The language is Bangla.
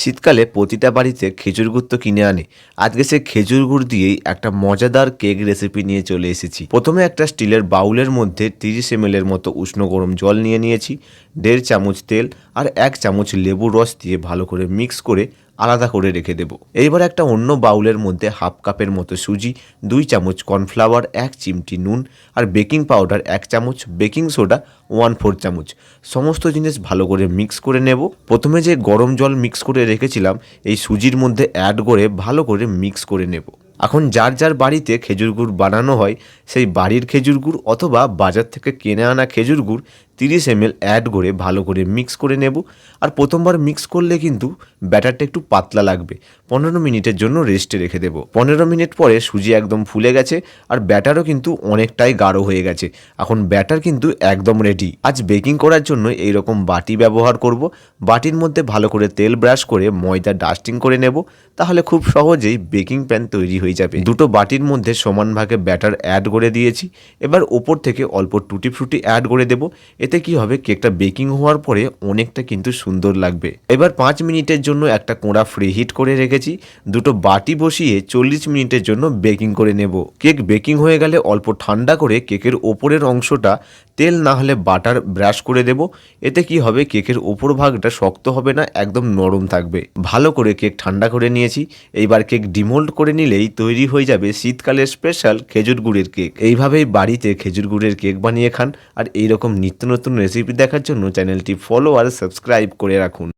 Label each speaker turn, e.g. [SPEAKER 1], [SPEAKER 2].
[SPEAKER 1] শীতকালে প্রতিটা বাড়িতে খেজুর গুড় তো কিনে আনে। আজকে সে খেজুর গুড় দিয়েই একটা মজাদার কেক রেসিপি নিয়ে চলে এসেছি। প্রথমে একটা স্টিলের বাউলের মধ্যে তিরিশ এম এর মতো উষ্ণ গরম জল নিয়ে নিয়েছি, দেড় চামচ তেল আর এক চামচ লেবুর রস দিয়ে ভালো করে মিক্স করে আলাদা করে রেখে দেবো। এইবার একটা অন্য বাউলের মধ্যে হাফ কাপের মতো সুজি, দুই চামচ কর্নফ্লাওয়ার, এক চিমটি নুন আর বেকিং পাউডার, এক চামচ বেকিং সোডা, ওয়ান ফোর চামচ। সমস্ত জিনিস ভালো করে মিক্স করে নেব। প্রথমে যে গরম জল মিক্স করে রেখেছিলাম, এই সুজির মধ্যে অ্যাড করে ভালো করে মিক্স করে নেব। এখন যার যার বাড়িতে খেজুর গুড় বানানো হয়, সেই বাড়ির খেজুর গুড় অথবা বাজার থেকে কিনে আনা খেজুর গুড় তিরিশ এম অ্যাড করে ভালো করে মিক্স করে নেব। আর প্রথমবার মিক্স করলে কিন্তু ব্যাটারটা একটু পাতলা লাগবে। পনেরো মিনিটের জন্য রেস্টে রেখে দেবো। পনেরো মিনিট পরে সুজি একদম ফুলে গেছে আর ব্যাটারও কিন্তু অনেকটাই গাঢ় হয়ে গেছে। এখন ব্যাটার কিন্তু একদম রেডি আজ বেকিং করার জন্য এই রকম বাটি ব্যবহার করব। বাটির মধ্যে ভালো করে তেল ব্রাশ করে ময়দা ডাস্টিং করে নেব। তাহলে খুব সহজেই বেকিং প্যান তৈরি হয়ে যাবে। দুটো বাটির মধ্যে সমান ভাগে ব্যাটার অ্যাড করে দিয়েছি। এবার ওপর থেকে অল্প টুটি ফ্রুটি অ্যাড করে দেব। এতে কি হবে? কেকটা বেকিং হওয়ার পরে অনেকটা কিন্তু সুন্দর লাগবে। এবার পাঁচ মিনিটের জন্য একটা কোঁড়া ফ্রি হিট করে রেখেছি। দুটো বাটি বসিয়ে চল্লিশ মিনিটের জন্য বেকিং করে নেব। কেক বেকিং হয়ে গেলে অল্প ঠান্ডা করে কেকের ওপরের অংশটা তেল না হলে বাটার ব্রাশ করে দেব। এতে কি হবে? কেকের ওপর ভাগটা শক্ত হবে না, একদম নরম থাকবে। ভালো করে কেক ঠান্ডা করে নিয়েছি। এইবার কেক ডিমোল্ড করে নিলেই তৈরি হয়ে যাবে শীতকালের স্পেশাল খেজুর গুড়ের কেক। এইভাবেই বাড়িতে খেজুর গুড়ের কেক বানিয়ে খান। আর এইরকম নিত্য নতুন রেসিপি দেখার জন্য চ্যানেলটি ফলো আর সাবস্ক্রাইব করে রাখুন।